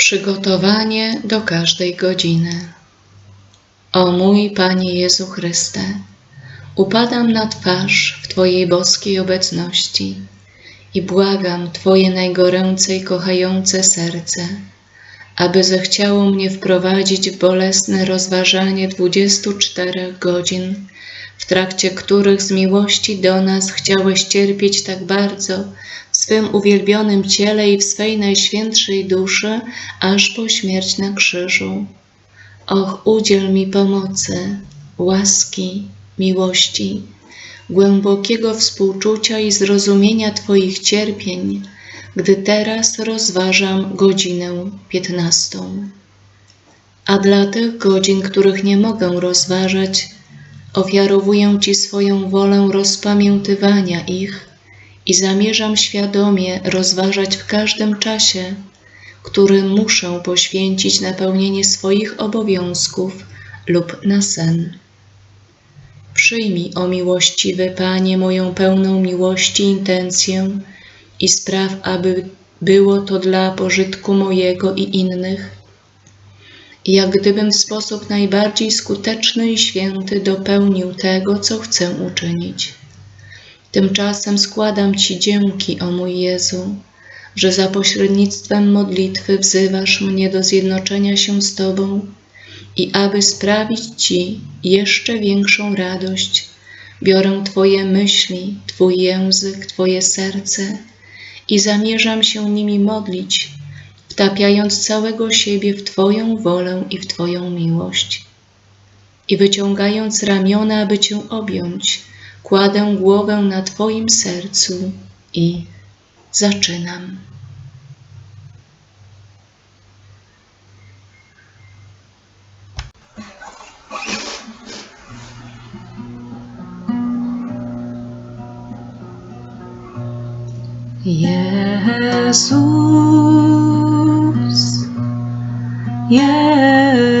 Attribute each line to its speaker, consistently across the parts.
Speaker 1: Przygotowanie do każdej godziny. O mój Panie Jezu Chryste, upadam na twarz w Twojej boskiej obecności i błagam Twoje najgoręce i kochające serce, aby zechciało mnie wprowadzić w bolesne rozważanie 24 godzin, w trakcie których z miłości do nas chciałeś cierpieć tak bardzo swym uwielbionym ciele i w swej najświętszej duszy, aż po śmierć na krzyżu. Och, udziel mi pomocy, łaski, miłości, głębokiego współczucia i zrozumienia Twoich cierpień, gdy teraz rozważam godzinę piętnastą. A dla tych godzin, których nie mogę rozważać, ofiarowuję Ci swoją wolę rozpamiętywania ich i zamierzam świadomie rozważać w każdym czasie, który muszę poświęcić na pełnienie swoich obowiązków lub na sen. Przyjmij, o miłościwy Panie, moją pełną miłości intencję i spraw, aby było to dla pożytku mojego i innych, jak gdybym w sposób najbardziej skuteczny i święty dopełnił tego, co chcę uczynić. Tymczasem składam Ci dzięki, o mój Jezu, że za pośrednictwem modlitwy wzywasz mnie do zjednoczenia się z Tobą i aby sprawić Ci jeszcze większą radość, biorę Twoje myśli, Twój język, Twoje serce i zamierzam się nimi modlić, wtapiając całego siebie w Twoją wolę i w Twoją miłość. I wyciągając ramiona, aby Cię objąć, kładę głowę na Twoim sercu i zaczynam. Jezus, Jezus,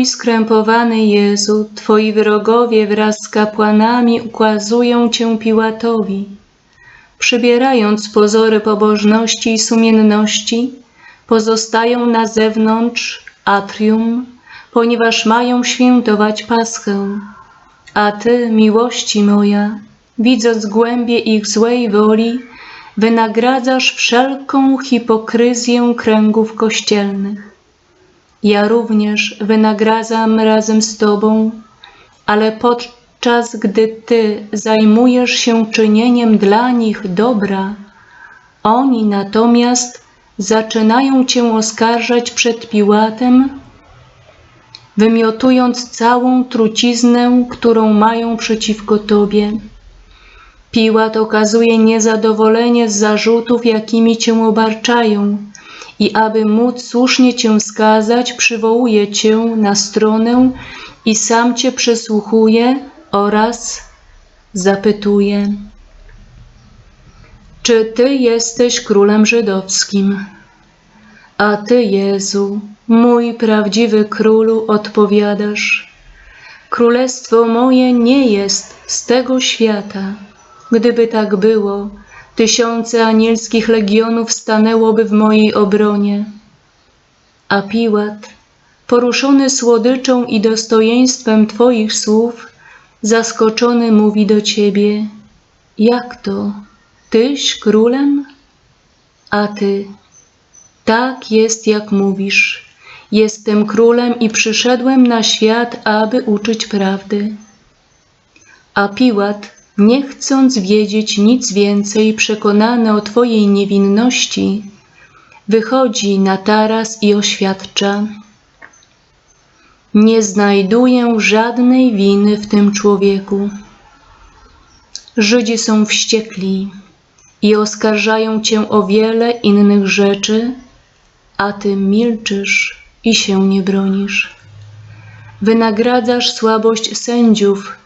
Speaker 1: Mój skrępowany Jezu, Twoi wrogowie wraz z kapłanami ukazują Cię Piłatowi. Przybierając pozory pobożności i sumienności, pozostają na zewnątrz atrium, ponieważ mają świętować Paschę. A Ty, miłości moja, widząc głębie ich złej woli, wynagradzasz wszelką hipokryzję kręgów kościelnych. Ja również wynagradzam razem z Tobą, ale podczas gdy Ty zajmujesz się czynieniem dla nich dobra, oni natomiast zaczynają Cię oskarżać przed Piłatem, wymiotując całą truciznę, którą mają przeciwko Tobie. Piłat okazuje niezadowolenie z zarzutów, jakimi Cię obarczają i aby móc słusznie Cię skazać, przywołuje Cię na stronę i sam Cię przesłuchuje oraz zapytuje, czy Ty jesteś królem żydowskim? A Ty, Jezu, mój prawdziwy królu, odpowiadasz, Królestwo moje nie jest z tego świata. Gdyby tak było, tysiące anielskich legionów stanęłoby w mojej obronie. A Piłat, poruszony słodyczą i dostojeństwem Twoich słów, zaskoczony mówi do Ciebie, jak to, Tyś królem? A Ty, tak jest jak mówisz, jestem królem i przyszedłem na świat, aby uczyć prawdy. A Piłat, nie chcąc wiedzieć nic więcej, przekonany o Twojej niewinności, wychodzi na taras i oświadcza: Nie znajduję żadnej winy w tym człowieku. Żydzi są wściekli. i oskarżają cię o wiele innych rzeczy, a ty milczysz i się nie bronisz. Wynagradzasz słabość sędziów,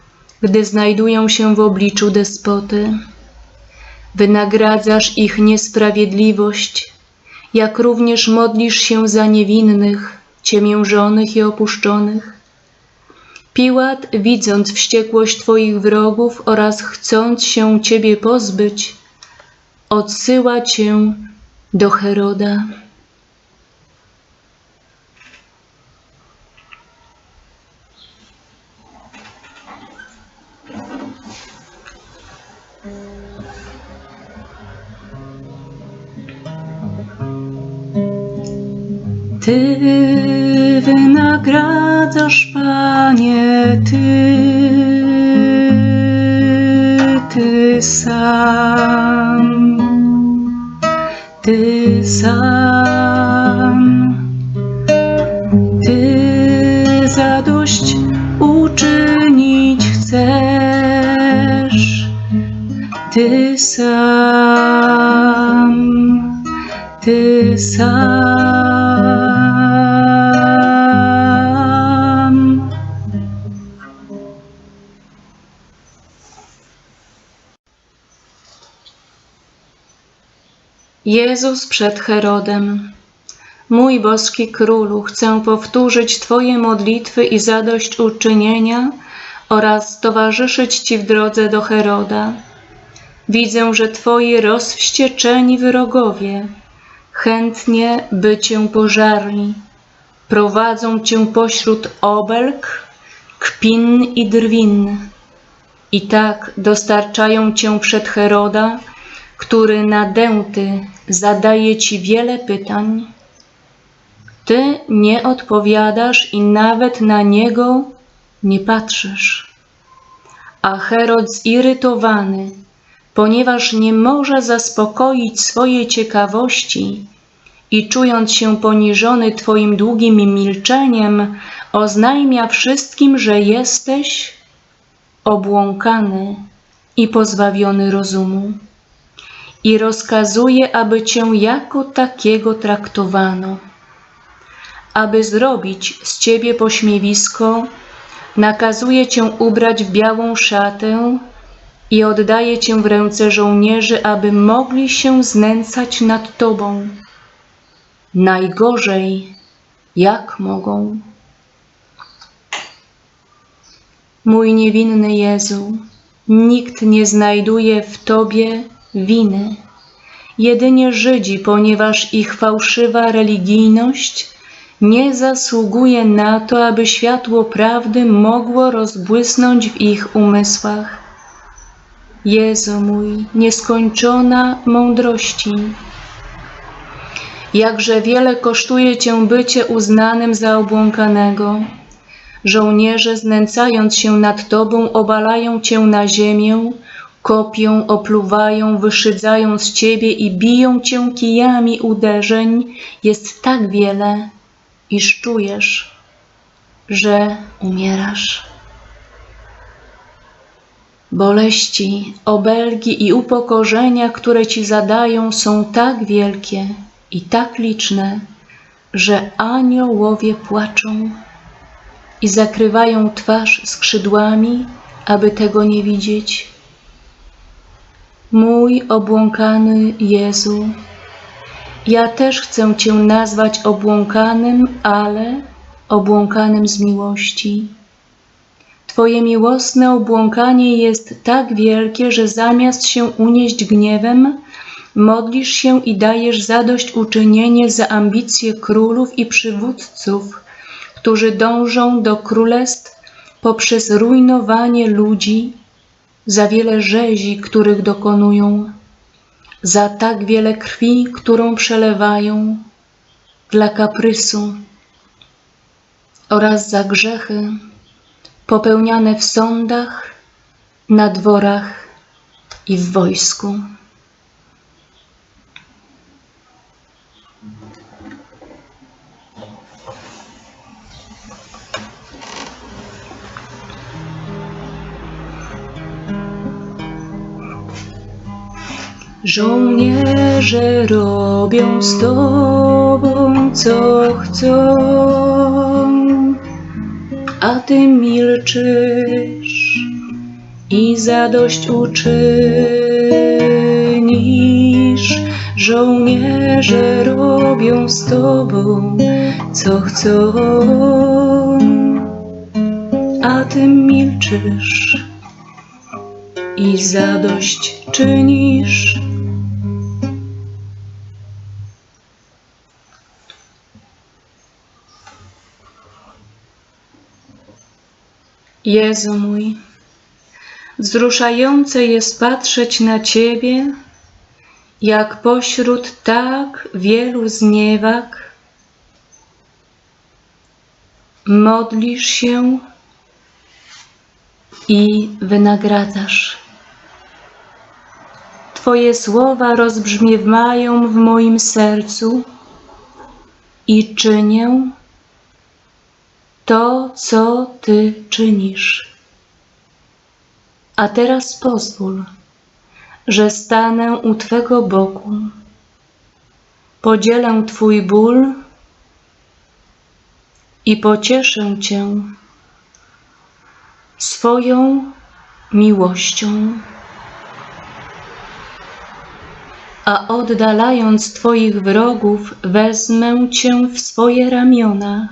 Speaker 1: gdy znajdują się w obliczu despoty. Wynagradzasz ich niesprawiedliwość, jak również modlisz się za niewinnych, ciemiężonych i opuszczonych. Piłat, widząc wściekłość Twoich wrogów oraz chcąc się Ciebie pozbyć, odsyła Cię do Heroda. Ty wynagradzasz, Panie, Ty, Ty sam, Ty sam, Ty zadość uczynić chcesz, Ty sam, Ty sam. Jezus przed Herodem. Mój boski królu, chcę powtórzyć Twoje modlitwy i zadośćuczynienia oraz towarzyszyć Ci w drodze do Heroda. Widzę, że Twoi rozwścieczeni wrogowie chętnie by Cię pożarli. Prowadzą Cię pośród obelg, kpin i drwin. I tak dostarczają Cię przed Heroda, który nadęty zadaje ci wiele pytań, ty nie odpowiadasz i nawet na niego nie patrzysz. A Herod zirytowany, ponieważ nie może zaspokoić swojej ciekawości i czując się poniżony Twoim długim milczeniem, oznajmia wszystkim, że jesteś obłąkany i pozbawiony rozumu i rozkazuje, aby cię jako takiego traktowano. Aby zrobić z ciebie pośmiewisko, nakazuje cię ubrać w białą szatę i oddaje cię w ręce żołnierzy, aby mogli się znęcać nad tobą. Najgorzej, jak mogą. Mój niewinny Jezu, nikt nie znajduje w Tobie winy. Jedynie Żydzi, ponieważ ich fałszywa religijność nie zasługuje na to, aby światło prawdy mogło rozbłysnąć w ich umysłach. Jezu mój, nieskończona mądrości. Jakże wiele kosztuje Cię bycie uznanym za obłąkanego. Żołnierze, znęcając się nad Tobą, obalają Cię na ziemię, kopią, opluwają, wyszydzają z ciebie i biją cię kijami uderzeń, jest tak wiele, iż czujesz, że umierasz. Boleści, obelgi i upokorzenia, które ci zadają, są tak wielkie i tak liczne, że aniołowie płaczą i zakrywają twarz skrzydłami, aby tego nie widzieć Mój obłąkany Jezu, ja też chcę Cię nazwać obłąkanym, ale obłąkanym z miłości. Twoje miłosne obłąkanie jest tak wielkie, że zamiast się unieść gniewem, modlisz się i dajesz zadośćuczynienie za ambicje królów i przywódców, którzy dążą do królestw poprzez rujnowanie ludzi za wiele rzezi, których dokonują, za tak wiele krwi, którą przelewają dla kaprysu oraz za grzechy popełniane w sądach, na dworach i w wojsku.
Speaker 2: Żołnierze robią z tobą co chcą, a ty milczysz i zadość uczynisz. Żołnierze robią z tobą co chcą, a ty milczysz i zadość czynisz. Jezu mój, wzruszające jest patrzeć na Ciebie, jak pośród tak wielu zniewag modlisz się i wynagradzasz. Twoje słowa rozbrzmiewają w moim sercu i czynię to, co Ty czynisz. A teraz pozwól, że stanę u Twego boku, podzielę Twój ból i pocieszę Cię swoją miłością. A oddalając Twoich wrogów, wezmę Cię w swoje ramiona,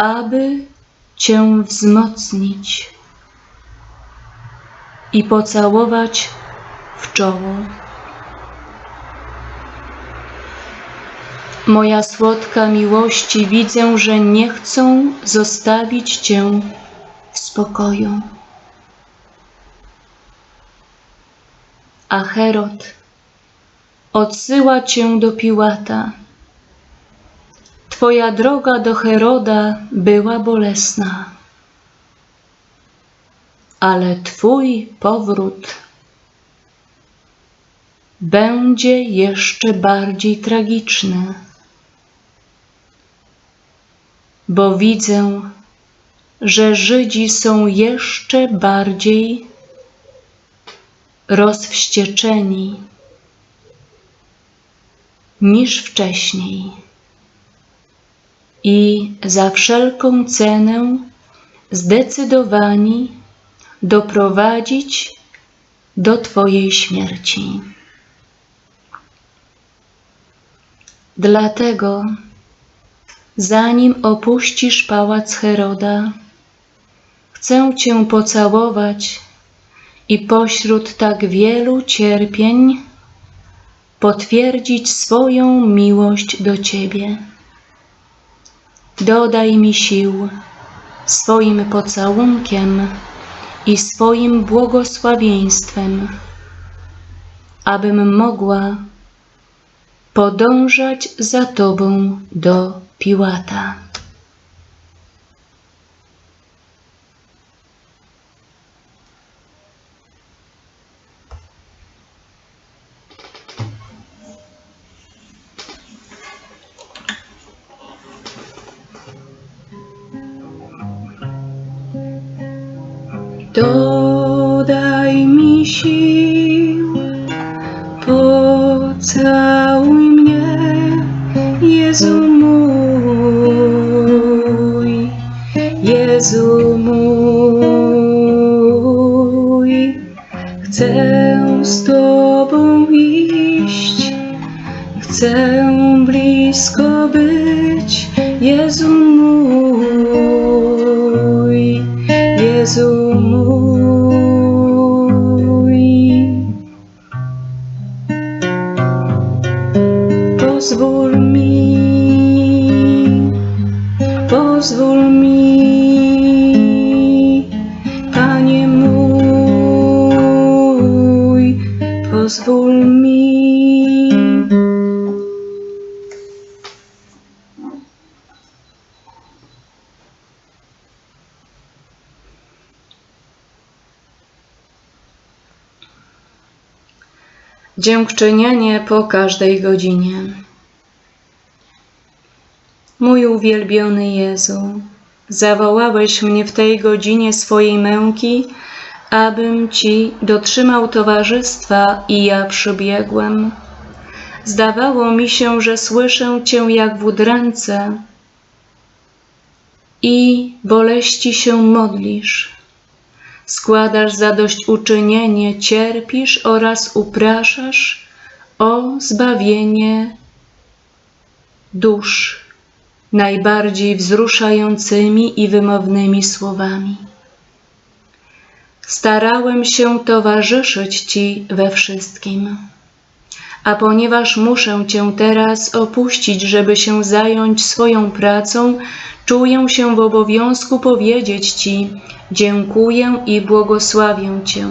Speaker 2: aby Cię wzmocnić i pocałować w czoło. Moja słodka miłości, widzę, że nie chcą zostawić Cię w spokoju. A Herod odsyła Cię do Piłata. Twoja droga do Heroda była bolesna, ale Twój powrót będzie jeszcze bardziej tragiczny, bo widzę, że Żydzi są jeszcze bardziej rozwścieczeni niż wcześniej i za wszelką cenę zdecydowani doprowadzić do Twojej śmierci. Dlatego, zanim opuścisz pałac Heroda, chcę Cię pocałować i pośród tak wielu cierpień potwierdzić swoją miłość do Ciebie. Dodaj mi sił swoim pocałunkiem i swoim błogosławieństwem, abym mogła podążać za Tobą do Piłata. Sił, pocałuj mnie, Jezu mój, Jezu mój. Chcę z Tobą iść, chcę blisko być, Jezu mój, Dziękczynienie po każdej godzinie. Mój uwielbiony Jezu, zawołałeś mnie w tej godzinie swojej męki, abym Ci dotrzymał towarzystwa i ja przybiegłem. Zdawało mi się, że słyszę Cię jak w udręce i boleści się modlisz. Składasz zadośćuczynienie, cierpisz oraz upraszasz o zbawienie dusz najbardziej wzruszającymi i wymownymi słowami. Starałem się towarzyszyć Ci we wszystkim. A ponieważ muszę Cię teraz opuścić, żeby się zająć swoją pracą, czuję się w obowiązku powiedzieć Ci: Dziękuję i błogosławię Cię.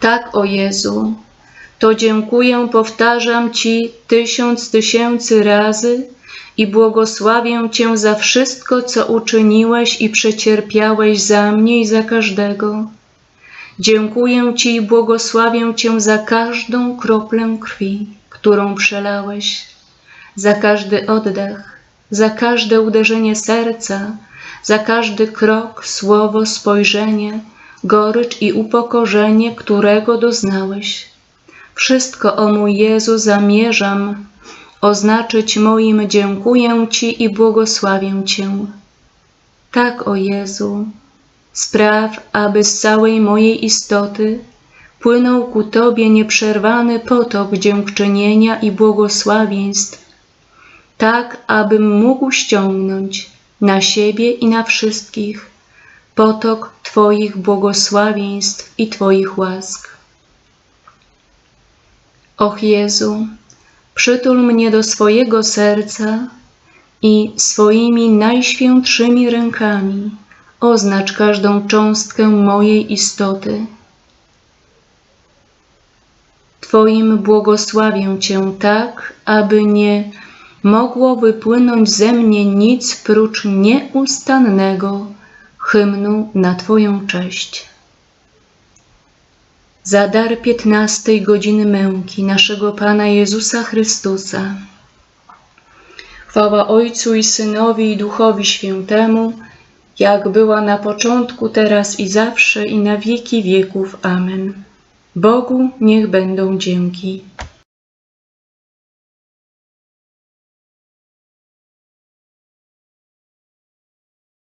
Speaker 2: Tak, o Jezu, to dziękuję, powtarzam Ci tysiąc tysięcy razy i błogosławię Cię za wszystko, co uczyniłeś i przecierpiałeś za mnie i za każdego. Dziękuję Ci i błogosławię Cię za każdą kroplę krwi, którą przelałeś, za każdy oddech, za każde uderzenie serca, za każdy krok, słowo, spojrzenie, gorycz i upokorzenie, którego doznałeś. Wszystko, o mój Jezu, zamierzam oznaczyć moim dziękuję Ci i błogosławię Cię. Tak, o Jezu, spraw, aby z całej mojej istoty płynął ku Tobie nieprzerwany potok dziękczynienia i błogosławieństw, tak, abym mógł ściągnąć na siebie i na wszystkich potok Twoich błogosławieństw i Twoich łask. Och Jezu, przytul mnie do swojego serca i swoimi najświętszymi rękami oznacz każdą cząstkę mojej istoty. Twoim błogosławię Cię tak, aby nie mogło wypłynąć ze mnie nic prócz nieustannego hymnu na Twoją cześć. Za dar piętnastej godziny męki naszego Pana Jezusa Chrystusa. Chwała Ojcu i Synowi i Duchowi Świętemu, jak była na początku, teraz i zawsze i na wieki wieków. Amen. Bogu niech będą dzięki.